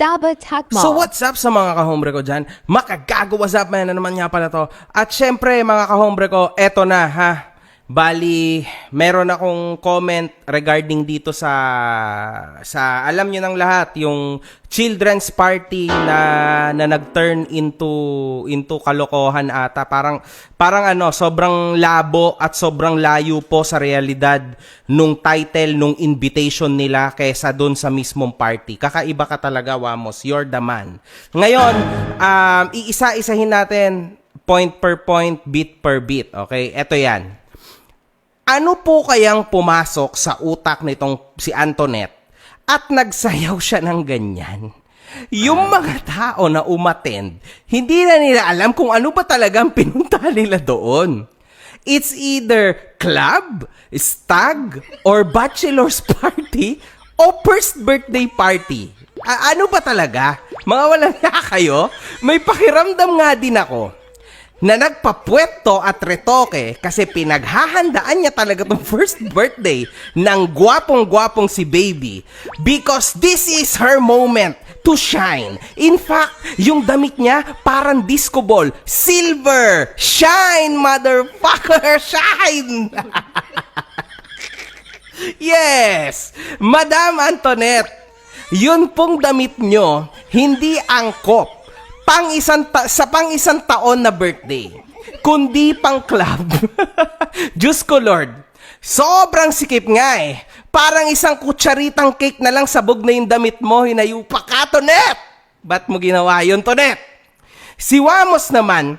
Sabatakmal. So what's up sa mga kahombre ko dyan? Makagago, what's up man? Na naman nga pala to. At syempre mga kahombre ko, eto na ha. Bali, meron akong comment regarding dito sa sa alam niyo ng lahat yung children's party na na nag-turn into into kalokohan ata parang parang ano sobrang labo at sobrang layo po sa realidad nung title nung invitation nila kaysa doon sa mismong party. Kakaiba ka talaga, Wamos. You're the man. Ngayon, um, iisa-isahin natin point per point, bit per bit. Okay? Ito yan. Ano po kayang pumasok sa utak nitong si Antoinette at nagsayaw siya ng ganyan? Yung mga tao na umattend, hindi na nila alam kung ano ba talagang pinunta nila doon. It's either club, stag, or bachelor's party, o first birthday party. A- ano ba talaga? Mga walang nga kayo? May pakiramdam nga din ako na nagpapweto at retoke kasi pinaghahandaan niya talaga tong first birthday ng gwapong-gwapong si baby because this is her moment to shine. In fact, yung damit niya parang disco ball. Silver! Shine, motherfucker! Shine! yes! Madam Antoinette, yun pong damit nyo, hindi angkop pang isang ta- sa pang isang taon na birthday, kundi pang club. Diyos ko Lord, sobrang sikip nga eh. Parang isang kutsaritang cake na lang sabog na yung damit mo, hinayupa ka, Tonet! Ba't mo ginawa yun, Tonet? Si Wamos naman,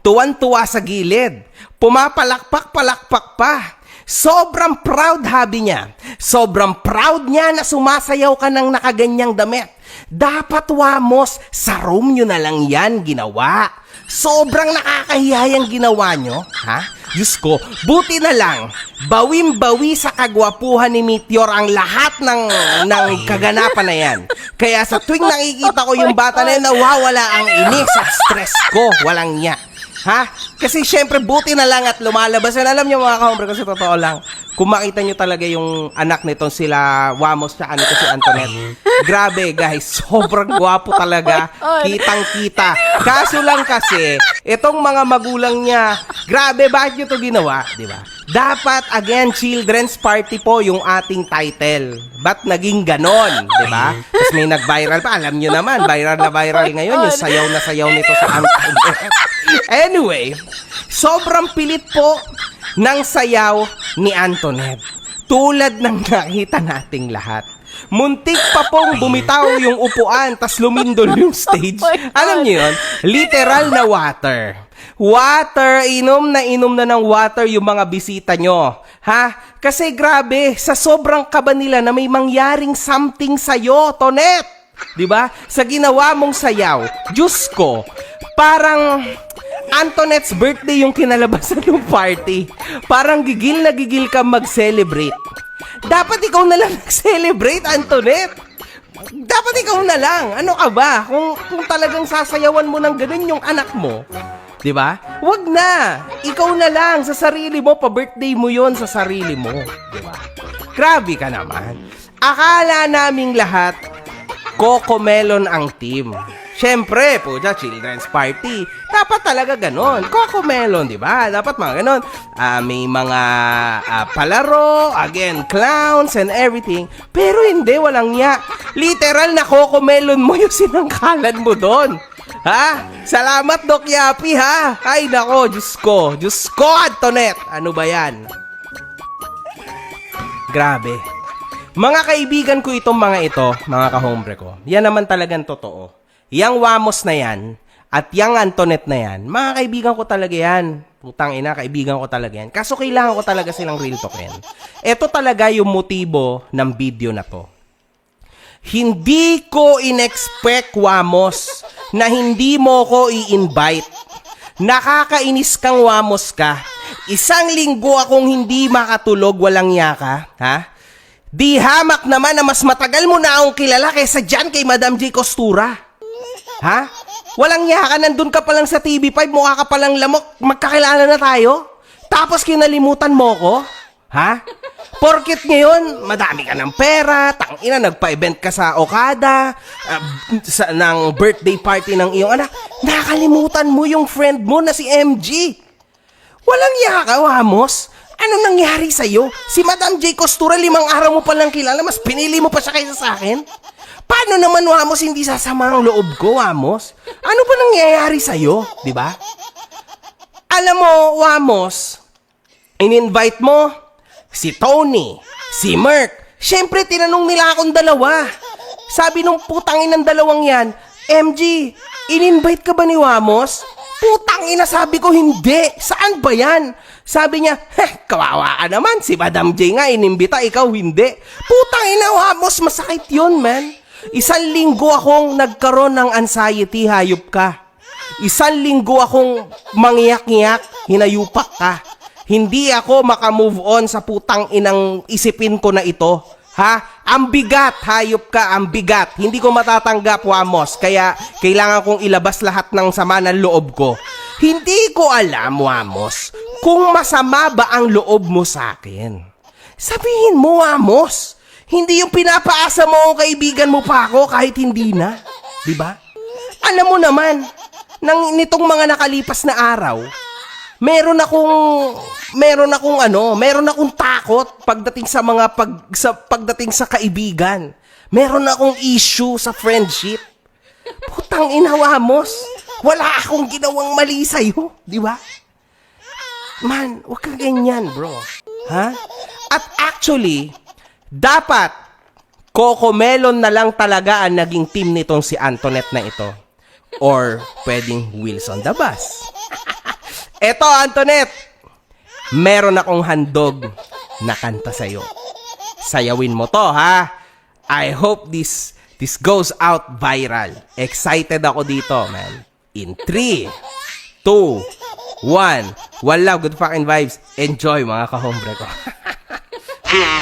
tuwan-tuwa sa gilid. Pumapalakpak-palakpak pa. Sobrang proud habi niya. Sobrang proud niya na sumasayaw ka ng nakaganyang damit. Dapat wamos, sa room nyo na lang yan ginawa. Sobrang nakakahiya yung ginawa nyo, ha? Diyos ko, buti na lang, bawim-bawi sa kagwapuhan ni Meteor ang lahat ng, ng kaganapan na yan. Kaya sa tuwing nakikita ko yung bata na yun, nawawala ang inis at stress ko. Walang niya. Ha? Kasi syempre buti na lang at lumalabas. And alam niyo mga kahombre kasi totoo lang. Kung makita niyo talaga yung anak nitong sila Wamos tsaka nito si Antoinette. Grabe guys, sobrang gwapo talaga. Kitang kita. Kaso lang kasi, itong mga magulang niya, grabe bakit niyo to ginawa? Di ba? Dapat again, children's party po yung ating title. Ba't naging ganon? Di ba? Tapos may nag-viral pa. Alam niyo naman, viral na viral ngayon yung sayaw na sayaw nito sa Antoinette. Anyway, sobrang pilit po ng sayaw ni Antoinette. Tulad ng nakita nating lahat. Muntik pa pong bumitaw yung upuan tas lumindol yung stage. Alam niyo yun? Literal na water. Water, inom na inom na ng water yung mga bisita nyo. Ha? Kasi grabe, sa sobrang kaba nila na may mangyaring something sa'yo, Tonet. 'Di ba? Sa ginawa mong sayaw, Diyos ko, parang Antoinette's birthday yung kinalabasan ng party. Parang gigil na gigil ka mag-celebrate. Dapat ikaw na lang mag-celebrate, Antoinette. Dapat ikaw na lang. Ano ka ba? Kung, kung talagang sasayawan mo ng ganun yung anak mo, di ba? Wag na. Ikaw na lang sa sarili mo, pa-birthday mo yon sa sarili mo. Di ba? Grabe ka naman. Akala naming lahat, Coco Melon ang team. Siyempre, po children's party. Dapat talaga ganon. Coco Melon, di ba? Dapat mga ganon. Ah, may mga ah, palaro, again, clowns and everything. Pero hindi, walang niya. Literal na Coco Melon mo yung sinangkalan mo doon. Ha? Salamat, Doc Yapi, ha? Ay, nako, Diyos ko. Diyos ko, Antoinette. Ano ba yan? Grabe. Mga kaibigan ko itong mga ito, mga kahombre ko, yan naman talagang totoo. Yang Wamos na yan, at yang Antoinette na yan, mga kaibigan ko talaga yan. Putang ina, kaibigan ko talaga yan. Kaso kailangan ko talaga silang real talkin. Ito talaga yung motibo ng video na to. Hindi ko in-expect, Wamos, na hindi mo ko i-invite. Nakakainis kang Wamos ka. Isang linggo akong hindi makatulog, walang yaka, ha? Di hamak naman na mas matagal mo na akong kilala kaysa dyan kay Madam J. Costura. Ha? Walang yaka, nandun ka pa lang sa TV5, mukha ka palang lamok, magkakilala na tayo? Tapos kinalimutan mo ko? Ha? Porkit ngayon, madami ka ng pera, tang ina, nagpa-event ka sa Okada, ah, sa, ng birthday party ng iyong anak, nakalimutan mo yung friend mo na si MG. Walang yaka, Wamos. Ano nangyari sa'yo? Si Madam J. Costura, limang araw mo palang kilala, mas pinili mo pa siya kaysa sa akin? Paano naman, Wamos, hindi sasama ang loob ko, Wamos? Ano ba nangyayari sa'yo? Di ba? Alam mo, Wamos, in-invite mo si Tony, si Merk. Siyempre, tinanong nila akong dalawa. Sabi nung putangin ng dalawang yan, MG, in-invite ka ba ni Wamos? Putang ina, sabi ko hindi. Saan ba yan? Sabi niya, heh, kawawa ka naman. Si Madam J nga inimbita, ikaw hindi. Putang ina, Wamos, masakit yun, man. Isang linggo akong nagkaroon ng anxiety, hayop ka. Isang linggo akong mangyak-ngyak, hinayupak ka. Hindi ako makamove on sa putang inang isipin ko na ito. Ha? Ang bigat, hayop ka, ang bigat. Hindi ko matatanggap, Wamos. Kaya kailangan kong ilabas lahat ng sama ng loob ko. Hindi ko alam, Wamos, kung masama ba ang loob mo sa akin. Sabihin mo, Wamos. Hindi yung pinapaasa mo ang kaibigan mo pa ako kahit hindi na. Di ba? Alam mo naman, nang nitong mga nakalipas na araw, meron akong meron akong ano, meron akong takot pagdating sa mga pag sa pagdating sa kaibigan. Meron akong issue sa friendship. Putang ina, Wamos. Wala akong ginawang mali sa'yo, di ba? Man, wag ka ganyan, bro. Ha? At actually, dapat Coco Melon na lang talaga ang naging team nitong si Antoinette na ito. Or pwedeng Wilson Bus. Eto, Antoinette. Meron akong handog na kanta sa'yo. Sayawin mo to, ha? I hope this this goes out viral. Excited ako dito, man. In 3, 2, 1. One good fucking vibes. Enjoy, mga kahombre ko.